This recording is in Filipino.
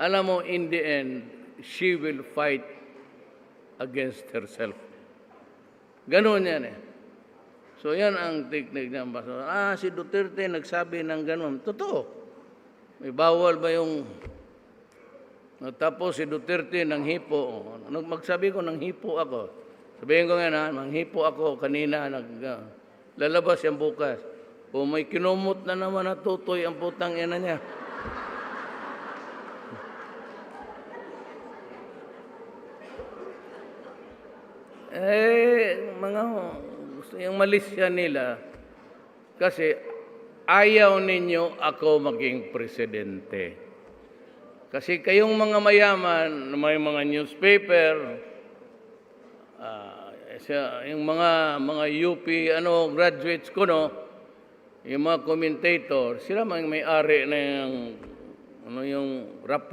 alam mo, in the end, she will fight against herself. Ganon yan eh. So yan ang technique niya. Ambassador. Ah, si Duterte nagsabi ng ganon. Totoo. May bawal ba yung... Tapos si Duterte nang hipo. Nag- Magsabi ko nang hipo ako. Sabihin ko nga na, nang hipo ako kanina. Nag, ah, lalabas yan bukas. O may kinumot na naman na tutoy ang putang ina niya. Eh, mga gusto yung malisya nila kasi ayaw ninyo ako maging presidente. Kasi kayong mga mayaman, may mga newspaper, siya- yung mga mga UP ano graduates ko no, yung mga commentator, sila may may-ari yung ano yung rap